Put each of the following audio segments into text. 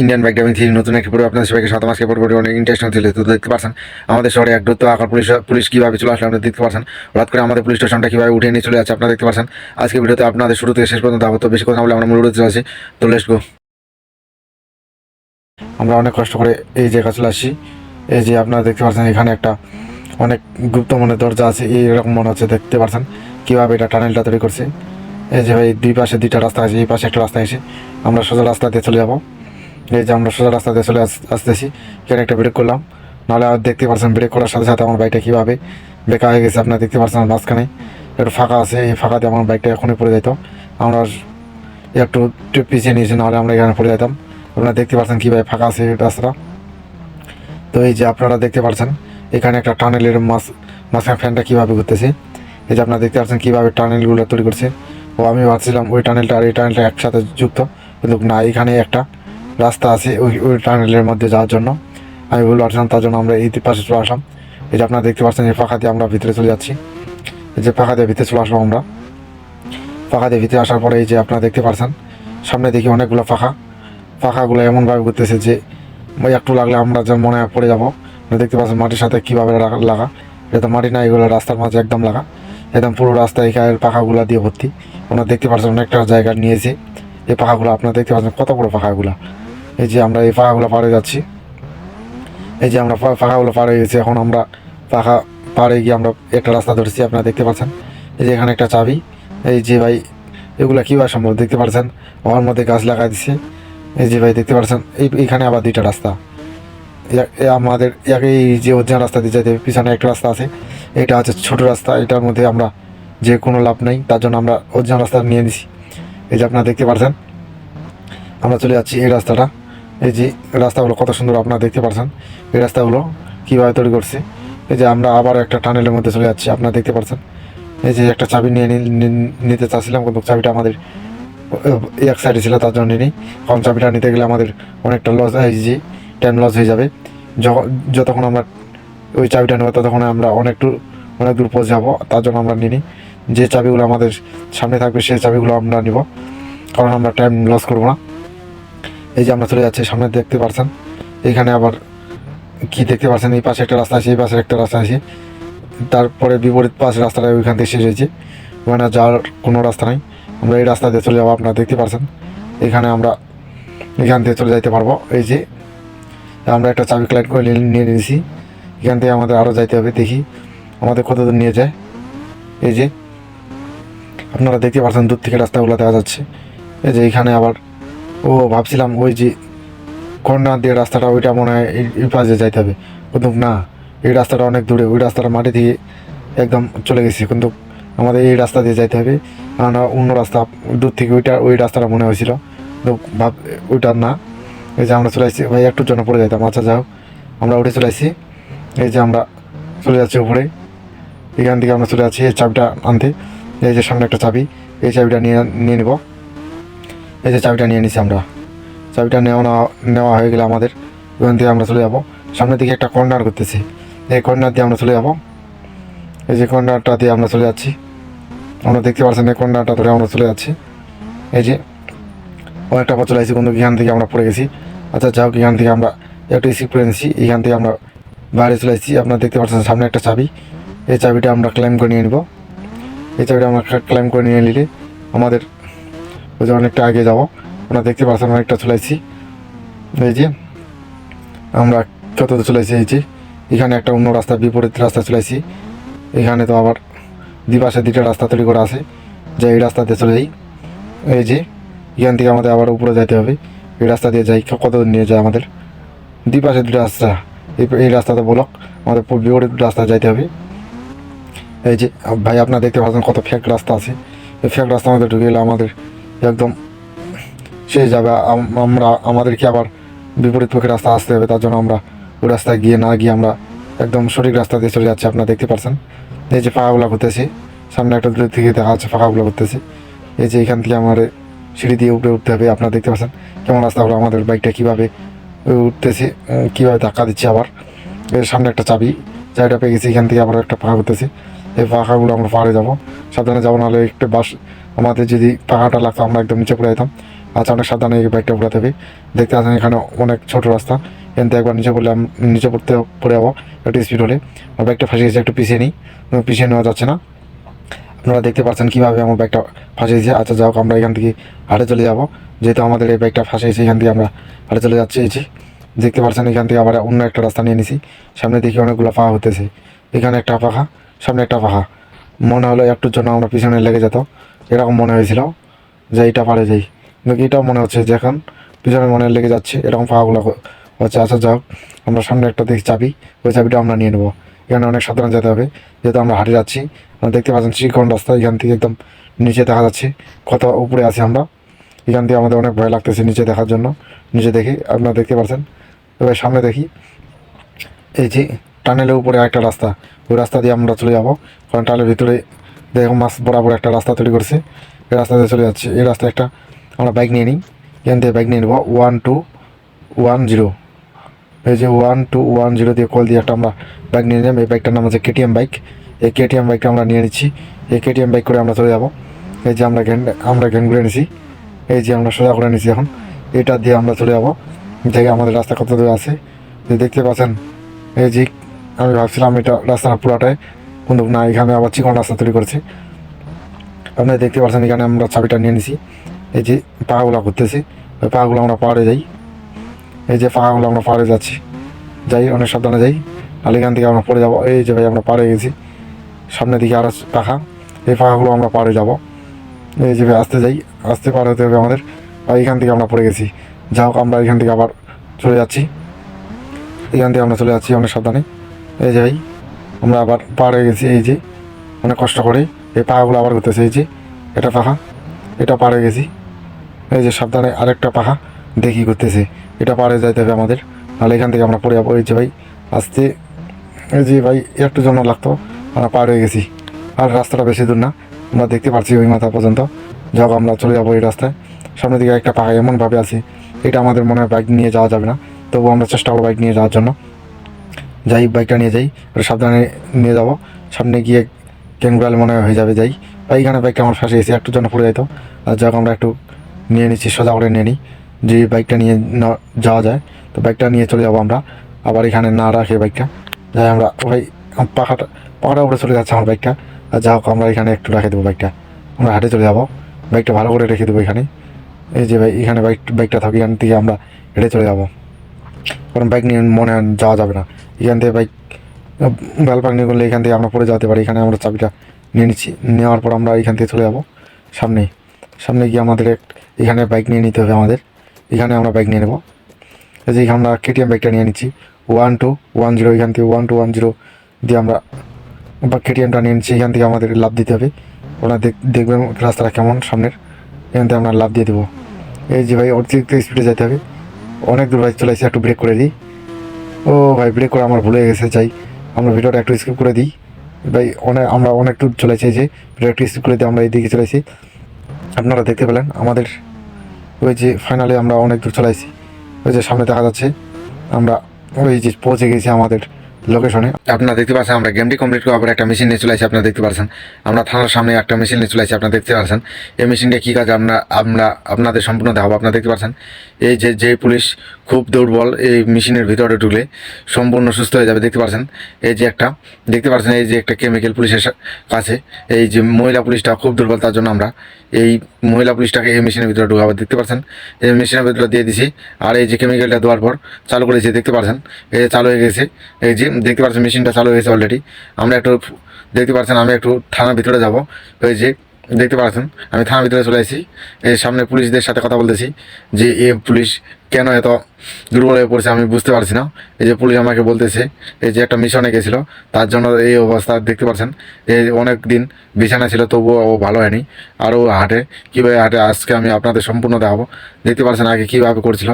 Indian bike driving three নতুন একটি পড়বে আপনাদের সবাইকে সাত মাসকে পড়বে অনেক ইন্টারেস্টিং ছিল, তো দেখতে পাচ্ছেন, আমাদের শহরে এক দ্রুত আকার পুলিশ পুলিশ কীভাবে চলে আসলে আপনারা দেখতে পাচ্ছেন। হঠাৎ করে আমাদের পুলিশ স্টেশনটা কীভাবে উঠে নিয়ে চলে যাচ্ছে, আপনারা দেখতে পাচ্ছেন। আজকে ভিডিওতে আপনাদের শুরু থেকে শেষ পর্যন্ত আবার তো বেশি কথা বলে আমরা মূল উদ্দেশ্যে আছি, তো লেটস গো আমরা অনেক কষ্ট করে এই জায়গা চলে আসি এই যে আপনারা দেখতে পাচ্ছেন, এখানে একটা অনেক গুপ্ত মনে দরজা আছে, এইরকম মনে হচ্ছে দেখতে পাচ্ছেন, কীভাবে এটা টানেলটা তৈরি করছে। এই যে ভাই, দুই পাশে দুইটা রাস্তা আছে, এই পাশে একটা রাস্তা আছে, আমরা সোজা রাস্তা দিয়ে চলে যাব। এই যে আমরা সোজা রাস্তা দিয়ে চলে আস- আসতেছি, এখানে একটা ব্রেক করলাম। নাহলে আর দেখতে পাচ্ছেন ব্রেক করার সাথে সাথে আমার বাইকটা কীভাবে বেকা হয়ে গেছে, আপনারা দেখতে পাচ্ছেন মাঝখানে। একটু ফাঁকা আছে, এই ফাঁকাতে আমার বাইকটা এখনই পড়ে যেত আমরা একটু পিছিয়ে নিয়েছি, নাহলে আমরা এখানে পড়ে যেতাম। আপনারা দেখতে পাচ্ছেন কীভাবে ফাঁকা আছে রাস্তাটা। তো এই যে আপনারা দেখতে পাচ্ছেন এখানে একটা টানেলের মাছ মাঝখানে ফ্যানটা কীভাবে ঘুরতেছে। এই যে আপনারা দেখতে পাচ্ছেন কীভাবে টানেলগুলো তৈরি করছে। ও আমি ভাবছিলাম ওই টানেলটা আর এই টানেলটা একসাথে যুক্ত, কিন্তু না, এখানে একটা। রাস্তা আছে ওই ওই টানেলের মধ্যে যাওয়ার জন্য। আমি ভুল পারছিলাম তার জন্য আমরা এই পাশে চলে আসলাম। এই যে আপনারা দেখতে পাচ্ছেন, এই ফাঁকা দিয়ে আমরা ভিতরে চলে যাচ্ছি। এই যে ফাঁকা দিয়ে ভিতরে চলে আসলাম আমরা। ফাঁকা দিয়ে ভিতরে আসার পরে এই যে আপনারা দেখতে পাচ্ছেন, সামনে দেখি অনেকগুলো ফাঁকা। ফাঁকাগুলো এমনভাবে ঘুরতেছে যে ওই একটু লাগলে আমরা যেন মনে পড়ে যাব। দেখতে পাচ্ছেন মাটির সাথে কীভাবে লাগা- এটা মাটি না, এগুলো রাস্তার মাঝে একদম লাগা। একদম পুরো রাস্তা এখানে পাখাগুলো দিয়ে ভর্তি। আপনারা দেখতে পাচ্ছেন, অনেকটা জায়গা নিয়েছে। এই পাখাগুলো আপনারা দেখতে পাচ্ছেন কত বড় পাখাগুলো এই যে আমরা এই পাখাগুলো পাড়ে যাচ্ছি। এই যে আমরা পা- পাখাগুলো পার হয়ে গেছি, এখন আমরা পাখা পাড়ে গিয়ে আমরা একটা রাস্তা ধরেছি, আপনারা দেখতে পাচ্ছেন। এই যে এখানে একটা চাবি, এই যে ভাই, এগুলো কীভাবে সম্ভব দেখতে পাচ্ছেন ওর মধ্যে গাছ লাগা দিছে। এই যে ভাই, দেখতে পাচ্ছেন এই, এইখানে আবার দুইটা রাস্তা। আমাদের এই যে অরিজিনাল রাস্তা দিয়ে যেতে পিছনে একটা রাস্তা আছে। এটা হচ্ছে ছোট রাস্তা, এটার মধ্যে আমরা যে কোনো লাভ নেই, তার জন্য আমরা অরিজিনাল রাস্তা নিয়ে নিছি। এই যে আপনারা দেখতে পাচ্ছেন আমরা চলে যাচ্ছি এই রাস্তাটা। এই যে রাস্তাগুলো কত সুন্দর আপনারা দেখতে পাচ্ছেন এই রাস্তাগুলো কীভাবে তৈরি করছে, এই যে আমরা আবার একটা টানেলের মধ্যে চলে যাচ্ছি, আপনারা দেখতে পাচ্ছেন এই যে একটা চাবি নিয়ে নিতে চাচ্ছিলাম কিন্তু চাবিটা আমাদের এক সাইডে ছিল, তার জন্য নিই কারণ চাবিটা নিতে গেলে আমাদের অনেকটা লস এই যে টাইম লস হয়ে যাবে যতক্ষণ আমরা ওই চাবিটা নেব, ততক্ষণ আমরা অনেক দূর অনেক দূর পৌঁছে যাব, তার জন্য আমরা নিই যে চাবিগুলো আমাদের সামনে থাকবে, সেই চাবিগুলো আমরা নিব, কারণ আমরা টাইম লস করব না। এই যে আমরা চলে যাচ্ছি, সামনে দেখতে পারছেন? এখানে আবার কি দেখতে পাচ্ছেন এই পাশে একটা রাস্তা আছে, এই পাশে একটা রাস্তা আছে। তারপরে বিপরীত পাশে রাস্তাটা ওইখান থেকে শেষ হয়েছে। ওখানে যাওয়ার কোনো রাস্তা নাই। আমরা এই রাস্তা দিয়ে চলে যাব, আপনারা দেখতে পারছেন। এখানে আমরা এখান থেকে চলে যাইতে পারব। এই যে আমরা একটা চাবি কালেক্ট করে নিয়ে- নিয়ে নিয়েছি। এখান থেকে আমাদের আরও যাইতে হবে, দেখি আমাদের কত দূর নিয়ে যায়। এই যে আপনারা দেখতে পাচ্ছেন দূর থেকে রাস্তাগুলো দেখা যাচ্ছে। এই যে এখানে আবার ও ভাবছিলাম ওই যে কর্নার দিয়ে রাস্তাটা, ওইটা মনে হয় এই পাশে যাইতে হবে। কিন্তু না, এই রাস্তাটা অনেক দূরে, ওই রাস্তাটা মাটি দিয়ে একদম চলে গেছি। কিন্তু আমাদের এই রাস্তা দিয়ে যাইতে হবে। কারণ অন্য রাস্তা দূর থেকে ওইটা ওই রাস্তাটা মনে হয়েছিল। কিন্তু ভাব ওইটা না। এই যে আমরা চলে আসছি। ভাই একটুর জন্য পড়ে যাইতাম। আচ্ছা যাও আমরা উঠে চলে আসছি। এই যে আমরা চলে যাচ্ছি উপরে। এখান থেকে আমরা চলে যাচ্ছি এই চাবিটা আনতে। এই যে সামনে একটা চাবি। এই চাবিটা নিয়ে নিয়ে নেব। এই যে চাবিটা নিয়ে নিছি আমরা। চাবিটা নেওয়া নেওয়া হয়ে গেলে আমাদের ওখান থেকে আমরা চলে যাব। সামনের দিকে একটা কর্নার করতেছি। এই কর্নার দিয়ে আমরা চলে যাব। এই যে কর্নারটা দিয়ে আমরা চলে যাচ্ছি। আমরা দেখতে পাচ্ছেন এই কর্নারটা ধরে আমরা চলে যাচ্ছি। এই যে অনেকটা পথ চলে আসছি কিন্তু এখান থেকে আমরা পড়ে গেছি। আচ্ছা যাও, এখান থেকে আমরা একটু রিসিভ করে নিচ্ছি এখান থেকে আমরা বাইরে চলে আসছি। আপনারা দেখতে পাচ্ছেন সামনে একটা চাবি। এই চাবিটা আমরা ক্লাইম করে নিয়ে নেব। এই চাবিটা আমরা ক্লাইম করে নিয়ে নিলে আমাদের ওই যে অনেকটা আগে যাব। আপনারা দেখতে পাচ্ছেন অনেকটা চলেছি এই যে আমরা কত দূর চলে এই যে এখানে একটা অন্য রাস্তা, বিপরীত রাস্তা চলেছি এখানে তো আবার দুপাশে দুইটা রাস্তা তৈরি করা আছে। যে এই রাস্তাতে চলে যাই। এই যে এখান থেকে আমাদের আবার উপরে যাইতে হবে। এই রাস্তা দিয়ে যাই কত নিয়ে যায় আমাদের? দুই পাশে দুটো রাস্তা, এই রাস্তাতে বলক আমাদের বিপরীত রাস্তা যাইতে হবে। এই যে ভাই, আপনারা দেখতে পাচ্ছেন কত ফ্যাক রাস্তা আছে। এই ফ্যাক রাস্তা আমাদের ঢুকে গেলে আমাদের একদম শেষ যাবে আমরা, আমাদেরকে আবার বিপরীত পক্ষে রাস্তা আসতে হবে, তার জন্য আমরা ওই রাস্তায় গিয়ে না গিয়ে আমরা একদম সঠিক রাস্তা দিয়ে চলে যাচ্ছি, আপনারা দেখতে পাচ্ছেন এই যে ফাঁকাগুলো করতেছি, সামনে একটা দূরের থেকে দেখা যাচ্ছে ফাঁকাগুলো করতেছি। এই যে এখান থেকে আমার সিঁড়ি দিয়ে উপরে উঠতে হবে, আপনারা দেখতে পাচ্ছেন কেমন রাস্তা হলো, আমাদের বাইকটা কীভাবে উঠতেছে কীভাবে ধাক্কা দিচ্ছে আবার। এর সামনে একটা চাবি, চাবিটা পেয়ে গেছি, এখান থেকে আবার একটা ফাঁকা করতেছি। এই পাখাগুলো আমরা পাহাড়ে যাব। সাবধানে যাব, নাহলে একটু বাস, আমাদের যদি পাখাটা লাগতো, আমরা একদম নিচে পড়ে যেতাম। আচ্ছা অনেক সাবধানে এই বাইকটা পড়াতে হবে। দেখতে পাচ্ছেন এখানে অনেক ছোট রাস্তা। কিন্তু একবার নিচে পড়লে নিচে পড়তে, পড়ে যাব একটু স্পিড হলে। আর বাইকটা ফাঁসিয়ে গেছে, একটু পিছিয়ে নিই। পিছিয়ে নেওয়া যাচ্ছে না। আপনারা দেখতে পাচ্ছেন কীভাবে আমার বাইকটা ফাঁসিয়েছে আচ্ছা যাই হোক, আমরা এখান থেকে হাটে চলে যাব। যেহেতু আমাদের এই বাইকটা ফাঁসে গেছে এখান থেকে আমরা হাটে চলে যাচ্ছি। এই দেখতে পাচ্ছেন এখান থেকে আবার অন্য একটা রাস্তা নিয়ে নিছি। সামনে দেখি অনেকগুলো পাখা হতেছে। এখানে একটা পাখা। সামনে একটা পাহা মনে হলো একটুর জন্য আমরা পিছনে লেগে যেত। এরকম মনে হয়েছিল যে এটা পারে যাই। কিন্তু এটাও মনে হচ্ছে যে এখন পিছনে মনে লেগে যাচ্ছে, এরকম পাহাগুলো হচ্ছে। আচ্ছা যাক, আমরা সামনে একটা দেখি চাবি, ওই চাবিটা আমরা নিয়ে নেব। এখানে অনেক সাধারণ যেতে হবে। যেহেতু আমরা হাঁটে যাচ্ছি আপনারা দেখতে পাচ্ছেন চিকন রাস্তা, এখান থেকে একদম নিচে দেখা যাচ্ছে কত উপরে আছি আমরা। এখান থেকে আমাদের অনেক ভয় লাগতেছে নিচে দেখার জন্য। নিচে দেখি, আপনারা দেখতে পাচ্ছেন। এবার সামনে দেখি, এই যে টানেলের উপরে একটা রাস্তা। ওই রাস্তা দিয়ে আমরা চলে যাব। কারণ টানেলের ভিতরে দেখো মাছ বরাবর একটা রাস্তা তৈরি করছে। এই রাস্তা দিয়ে চলে যাচ্ছে। এই রাস্তা একটা আমরা বাইক নিয়ে নিই। এখান থেকে বাইক নিয়ে নেব। ওয়ান টু ওয়ান জিরো এই যে ওয়ান টু ওয়ান জিরো দিয়ে কল দিয়ে একটা আমরা বাইক নিয়ে নিলাম। এই বাইকটার নাম হচ্ছে কেটিএম বাইক এই কেটিএম বাইকটা আমরা নিয়ে নিচ্ছি। এই কেটিএম বাইক করে আমরা চলে যাব। এই যে আমরা গ্যান আমরা গ্যান ঘুরে নিছি এই যে আমরা সোজা করে নিছি এখন। এটা দিয়ে আমরা চলে যাব। দেখে আমাদের রাস্তা কত দূরে আছে দেখতে পাচ্ছেন? এই যে আমি ভাবছিলাম এটা রাস্তাটা পুরাটাই। কিন্তু না, এখানে আবার চিকন রাস্তা তৈরি করেছে। আপনারা দেখতে পাচ্ছেন এখানে আমরা চাবিটা নিয়ে নিছি। এই যে পাগুলো ঘুরতেছি, ওই পাগুলো আমরা পাহাড়ে যাই। এই যে পাখাগুলো আমরা পাহাড়ে যাচ্ছি, যাই, অনেক সাবধানে যাই। আর এখান থেকে আমরা পড়ে যাব। এই যে ভাই, আমরা পাড়ে গেছি। সামনের দিকে আরও পাখা। এই পাখাগুলো আমরা পাড়ে যাব। এই যে আসতে যাই। আসতে পার হতে হবে আমাদের। আর এখান থেকে আমরা পড়ে গেছি। যা হোক, আমরা এখান থেকে আবার চলে যাচ্ছি। এখান থেকে আমরা চলে যাচ্ছি অনেক সাবধানে। এই যে ভাই, আমরা আবার পাড়ে গেছি, এই যে। অনেক কষ্ট করে এই পাখাগুলো আবার ঘুরতেছে এই যে। এটা পাখা, এটা পাড়ে গেছি। এই যে সাবধানে আরেকটা পাখা, দেখি করতেছে। এটা পারে যাইতে হবে আমাদের। নাহলে এখান থেকে আমরা পড়ে যাব। এই যে ভাই আসতে এই যে ভাই, একটু জন্য লাগতো, আমরা পার হয়ে গেছি। আর রাস্তাটা বেশি দূর না, আমরা দেখতে পাচ্ছি ওই মাথা পর্যন্ত। যাক আমরা চলে যাব এই রাস্তায়। সামনের দিকে একটা পাখা এমনভাবে আছে, এটা আমাদের মনে হয় বাইক নিয়ে যাওয়া যাবে না। তবুও আমরা চেষ্টা করব বাইক নিয়ে যাওয়ার জন্য। যাই বাইকটা নিয়ে যাই ওটা সাবধানে নিয়ে যাব। সামনে গিয়ে ক্যানগুলাল মনে হয়ে যাবে, যাই। এইখানে বাইকটা আমার ফাঁসে গেছে, একটু জন্য পড়ে যাইতো। আর যাক, আমরা একটু নিয়ে নিচ্ছি, সোজা করে নিয়ে নিই। যে বাইকটা নিয়ে যাওয়া যায়, তো বাইকটা নিয়ে চলে যাব আমরা। আবার এখানে না রাখে বাইকটা যাই, আমরা ওই পাখাটা পাখাটা উপরে চলে যাচ্ছে আমার বাইকটা আর যা হোক, আমরা এখানে একটু রেখে দেবো বাইকটা আমরা হাটে চলে যাব। বাইকটা ভালো করে রেখে দেবো এখানে। এই যে ভাই, এখানে বাইক বাইকটা থাকি এখান থেকে আমরা হেঁটে চলে যাব। কারণ বাইক নিয়ে মনে যাওয়া যাবে না। এখান থেকে বাইক গাল নিয়ে করলে এখান থেকে আমরা পড়ে যেতে পারি। এখানে আমরা চাবিটা নিয়ে নিচ্ছি। নেওয়ার পর আমরা এখান থেকে চলে যাব সামনে সামনে গিয়ে আমাদের এখানে বাইক নিয়ে নিতে হবে আমাদের। এখানে আমরা বাইক নিয়ে নেব। এই যে এখানে আমরা কেটিএম বাইকটা নিয়ে নিচ্ছি। ওয়ান টু ওয়ান জিরো, এখান থেকে ওয়ান টু ওয়ান জিরো দিয়ে আমরা বা কেটিএমটা নিয়ে নিচ্ছি। এখান থেকে আমাদের লাভ দিতে হবে। ওরা দেখ- দেখবেন রাস্তাটা কেমন সামনের। এখান থেকে আমরা লাভ দিয়ে দেবো। এই যে ভাই, অতিরিক্ত স্পিডে যেতে হবে। অনেক দূর বাইক চলে এসে একটু ব্রেক করে দিই। ও ভাই ব্রেক করে আমার ভুলে গেছে চাই আমরা ভিডিওটা একটু স্কিপ করে দিই। ভাই, অনেক আমরা অনেক দূর চলেছি যে ভিডিও একটু স্কিপ করে দিই, আমরা এইদিকে চলেছি আপনারা দেখতে পেলেন, আমাদের ওই যে ফাইনালে আমরা অনেক দূর চলেছি ওই যে সামনে দেখা যাচ্ছে, আমরা ওই যে পৌঁছে গেছি আমাদের লোকেশনে আপনারা দেখতে পাচ্ছেন, আমরা গেমটি কমপ্লিট করার পর একটা মেশিন নিয়ে চলে আসি, আপনারা দেখতে পাচ্ছেন। আমরা থানার সামনে একটা মেশিন নিয়ে চলে আসি, আপনারা দেখতে পাচ্ছেন। এই মেশিনটা কী কাজ আমরা আমরা, আপনাদের সম্পূর্ণ দেখাবো, আপনারা দেখতে পাচ্ছেন। এই যে যে পুলিশ খুব দুর্বল, এই মেশিনের ভিতরে ঢুকলে সম্পূর্ণ সুস্থ হয়ে যাবে, দেখতে পাচ্ছেন। এই যে একটা, দেখতে পাচ্ছেন, এই যে একটা কেমিক্যাল পুলিশের কাছে, এই যে মহিলা পুলিশটা খুব দুর্বল, তার জন্য আমরা এই মহিলা পুলিশটাকে এই মেশিনের ভিতরে ঢুকাবো, দেখতে পাচ্ছেন। এই মেশিনের ভিতরে দিয়ে দিছি, আর এই যে কেমিক্যালটা দেওয়ার পর চালু করেছি, দেখতে পাচ্ছেন। এই চালু হয়ে গেছে, এই যে দেখতে পাচ্ছেন মেশিনটা চালু হয়েছে অলরেডি আমরা একটু দেখতে পাচ্ছেন, আমি একটু থানার ভিতরে যাব। যে দেখতে পাচ্ছেন, আমি থানার ভিতরে চলে আসি এই সামনে পুলিশদের সাথে কথা বলতেছি যে, এ পুলিশ কেন এত দুর্বল হয়ে পড়ছে আমি বুঝতে পারছি না। এই যে পুলিশ আমাকে বলতেছে, এই যে একটা মিশনে গেছিল, তার জন্য এই অবস্থা দেখতে পাচ্ছেন। এই অনেক দিন বিছানা ছিল, তবুও ও ভালো হয়নি। আর ও হাটে, কীভাবে হাটে, আজকে আমি আপনাদের সম্পূর্ণ দেখাবো। দেখতে পাচ্ছেন আগে কীভাবে করছিল।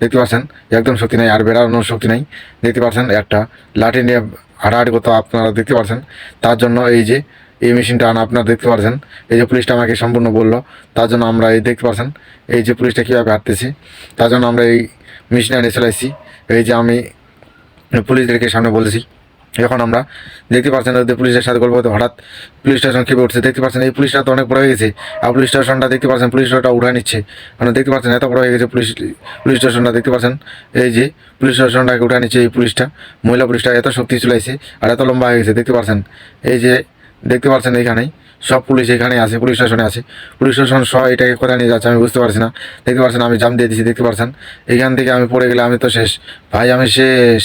দেখতে পাচ্ছেন, একদম শক্তি নেই, আর বেড়ানোর শক্তি নেই। দেখতে পাচ্ছেন, একটা লাঠি নিয়ে হাঁটাহাঁটি করতে আপনারা দেখতে পাচ্ছেন। তার জন্য এই যে এই মেশিনটা আনা আপনারা দেখতে পাচ্ছেন এই যে পুলিশটা আমাকে সম্পূর্ণ বলল, তার জন্য আমরা এই দেখতে পাচ্ছেন এই যে পুলিশটা কীভাবে হাঁটতেছি তার জন্য আমরা এই মেশিনটা নিয়ে চলে এই যে আমি পুলিশদেরকে সামনে বলেছি এখন আমরা দেখতে পাচ্ছেন ওদের পুলিশের সাথে গল্প হঠাৎ পুলিশ স্টেশন খেপে উঠছে, দেখতে পাচ্ছেন এই পুলিশটা তো অনেক বড় হয়ে গেছে, আর পুলিশ স্টেশনটা দেখতে পাচ্ছেন পুলিশ স্টেশনটা উঠে নিচ্ছে। মানে দেখতে পাচ্ছেন এত বড় হয়ে গেছে পুলিশ পুলিশ স্টেশনটা দেখতে পাচ্ছেন এই যে পুলিশ স্টেশনটাকে উঠে নিচ্ছে এই পুলিশটা, মহিলা পুলিশটা এত শক্তি চলাইছে, আর এত লম্বা হয়ে গেছে, দেখতে পাচ্ছেন এই যে দেখতে পাচ্ছেন এইখানেই। সব পুলিশ এখানে আছে, পুলিশ স্টেশনে আছে। পুলিশ স্টেশন সব এটাকে কোথায় নিয়ে যাচ্ছে আমি বুঝতে পারছি না। দেখতে পাচ্ছেন আমি জাম দিয়ে দিচ্ছি দেখতে পাচ্ছেন? এখান থেকে আমি পড়ে গেলে আমি তো শেষ। ভাই, আমি শেষ।